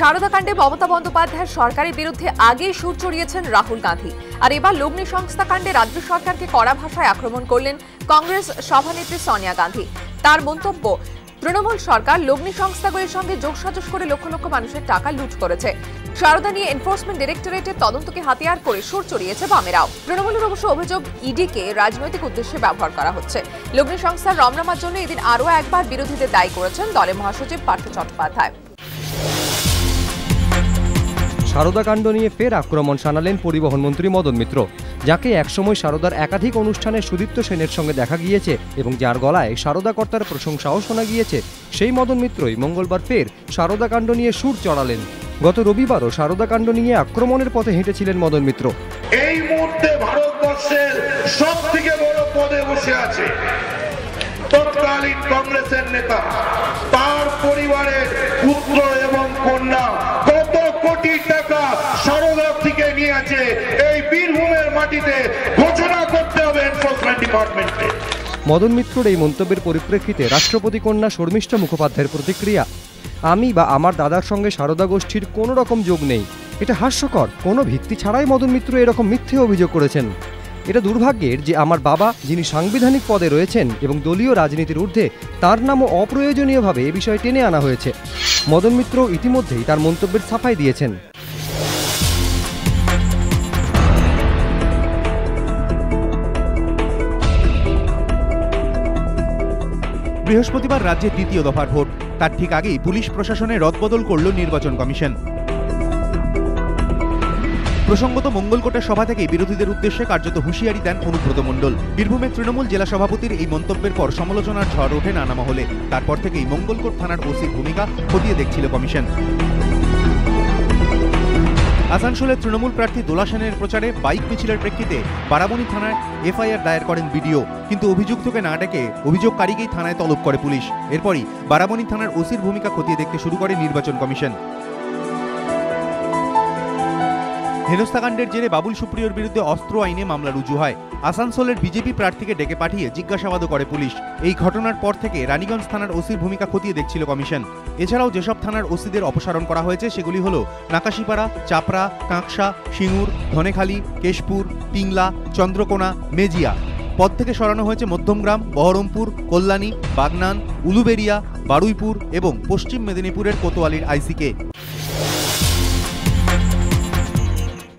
সারদা কাণ্ডে মমতা বন্দ্যোপাধ্যায়ের সরকারের বিরুদ্ধে আগেই সুর চড়িয়েছেন রাহুল গান্ধী। আর এবার লগ্নি সংস্থা কাণ্ডে রাজ্য সরকারকে কড়া ভাষায় আক্রমণ করলেন কংগ্রেস সভানেত্রী সোনিয়া গান্ধী। তার মন্তব্য, তৃণমূল সরকার লগ্নি সংস্থাগুলির সঙ্গে যোগসাজশ করে লক্ষ লক্ষ মানুষের টাকা লুট করেছে। সারদা নিয়ে এনফোর্সমেন্ট ডিরেক্টরেটের তদন্তকে হাতিয়ার করে সুর চড়িয়েছে বামেরাও। তৃণমূলের অবশ্য অভিযোগ, ইডিকে রাজনৈতিক উদ্দেশ্যে ব্যবহার করা হচ্ছে। লগ্নি সংস্থার রমনামার জন্য এদিন আরও একবার বিরোধীদের দায়ী করেছেন দলের মহাসচিব পার্থ চট্টোপাধ্যায়। কাণ্ড নিয়ে ফের আক্রমণ শানালেন পরিবহন মন্ত্রী মদন মিত্র, যাকে একসময় সারদার একাধিক অনুষ্ঠানে সুদীপ্ত সেনের সঙ্গে দেখা গিয়েছে এবং যার গলায় সারদা কর্তার প্রশংসাও শোনা গিয়েছে। সেই মদন মিত্রই মঙ্গলবার ফের কাণ্ড নিয়ে সুর চড়ালেন। গত রবিবারও কাণ্ড নিয়ে আক্রমণের পথে হেঁটেছিলেন মদন মিত্র। এই মুহূর্তে ভারতবর্ষের সব থেকে বড় পদে বসে আছে তৎকালীন কংগ্রেসের নেতা, তার পরিবারের মদন মিত্রর এই মন্তব্যের পরিপ্রেক্ষিতে রাষ্ট্রপতি কন্যা শর্মিষ্ঠা মুখোপাধ্যায়ের প্রতিক্রিয়া, আমি বা আমার দাদার সঙ্গে সারদা গোষ্ঠীর কোনো রকম যোগ নেই। এটা হাস্যকর। কোনো ভিত্তি ছাড়াই মদন মিত্র এরকম মিথ্যে অভিযোগ করেছেন। এটা দুর্ভাগ্যের যে আমার বাবা, যিনি সাংবিধানিক পদে রয়েছেন এবং দলীয় রাজনীতির ঊর্ধ্বে, তার নামও অপ্রয়োজনীয়ভাবে এ বিষয়ে টেনে আনা হয়েছে। মদন মিত্র ইতিমধ্যেই তার মন্তব্যের সাফাই দিয়েছেন। বৃহস্পতিবার রাজ্যের দ্বিতীয় দফার ভোট। তার ঠিক আগেই পুলিশ প্রশাসনে রদবদল করল নির্বাচন কমিশন। প্রসঙ্গত মঙ্গলকোটের সভা থেকে বিরোধীদের উদ্দেশ্যে কার্যত হুঁশিয়ারি দেন অনুব্রত মণ্ডল। বীরভূমের তৃণমূল জেলা সভাপতির এই মন্তব্যের পর সমালোচনার ঝড় ওঠে নানা মহলে। তারপর থেকেই মঙ্গলকোট থানার ওসির ভূমিকা খতিয়ে দেখছিল কমিশন। আসানসোলের তৃণমূল প্রার্থী দোলা সেনের প্রচারে বাইক মিছিলের প্রেক্ষিতে বারাবণী থানায় এফআইআর দায়ের করেন বিডিও। কিন্তু অভিযুক্তকে না ডেকে অভিযোগকারীকেই থানায় তলব করে পুলিশ। এরপরই বারাবণী থানার ওসির ভূমিকা খতিয়ে দেখতে শুরু করে নির্বাচন কমিশন। হেনস্থাকাণ্ডের জেরে বাবুল সুপ্রিয়র বিরুদ্ধে অস্ত্র আইনে মামলা রুজু হয়। আসানসোলের বিজেপি প্রার্থীকে ডেকে পাঠিয়ে জিজ্ঞাসাবাদও করে পুলিশ। এই ঘটনার পর থেকে রানীগঞ্জ থানার ওসির ভূমিকা খতিয়ে দেখছিল কমিশন। এছাড়াও যেসব থানার ওসিদের অপসারণ করা হয়েছে, সেগুলি হল নাকাশিপাড়া, চাপড়া, কাঁকসা, সিঙ্গুর, ধনেখালি, কেশপুর পিংলা চন্দ্রকোনা, মেজিয়া। পদ থেকে সরানো হয়েছে মধ্যমগ্রাম, বহরমপুর, কল্যাণী, বাগনান উলুবেরিয়া বারুইপুর এবং পশ্চিম মেদিনীপুরের কোতোয়ালির আইসিকে।